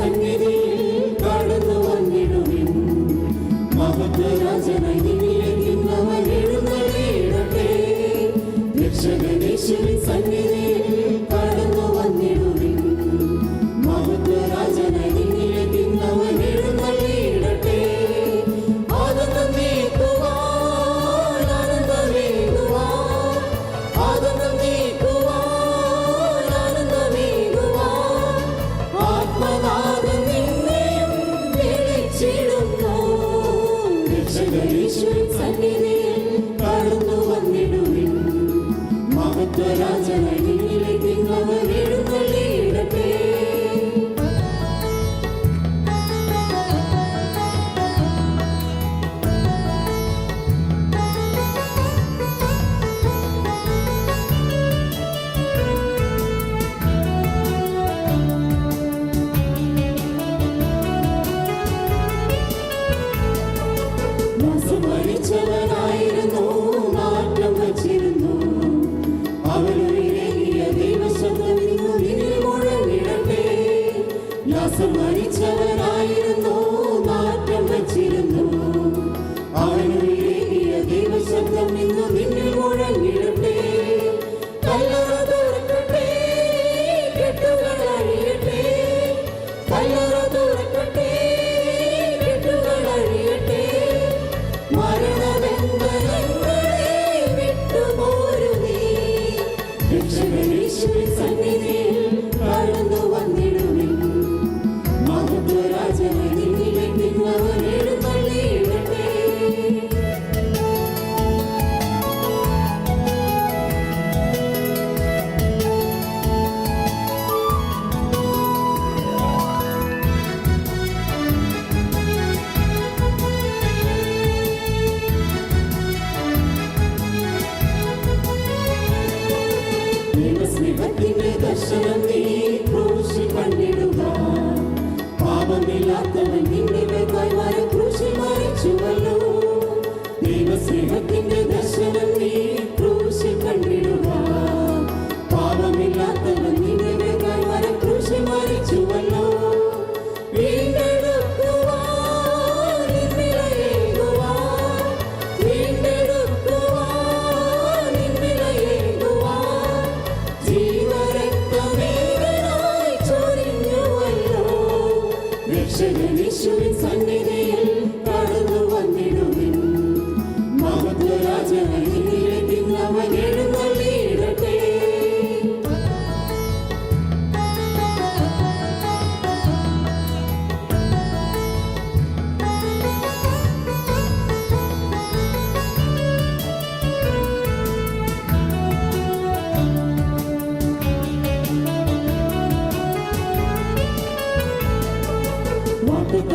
സന്നിധിയിൽ കടന്നു വന്നിടുവിൻ. മഹത്വരാജനായി നിന്നിലേക്ക് നമ്മൾ എഴുന്നള്ളിയിടട്ടെ രക്ഷകനേശ്വരൻ വിളിച്ചവനായിരുന്നു മാറ്റം വച്ചിരുന്നു. അവനുള്ളിയ ദൈവശബ്ദം ഇന്ന് നിന്നിൽ മുഴങ്ങിടട്ടെ. കല്ലറ തുറക്കട്ടെ കെട്ടുകൾ അഴിയട്ടെ. കല്ലറ തുറക്കട്ടെ കെട്ടുകൾ അഴിയട്ടെ. see you in the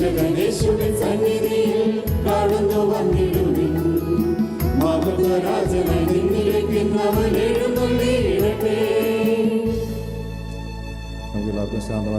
രക്ഷകനേശുവിൻ സന്നിധിയിൽ കടന്നു വന്നിടുവിൻ. മകുതരാജനായി നിന്നിരിക്കുന്നവൻ എഴുന്നള്ളിയിടട്ടെ ശാന്തമായി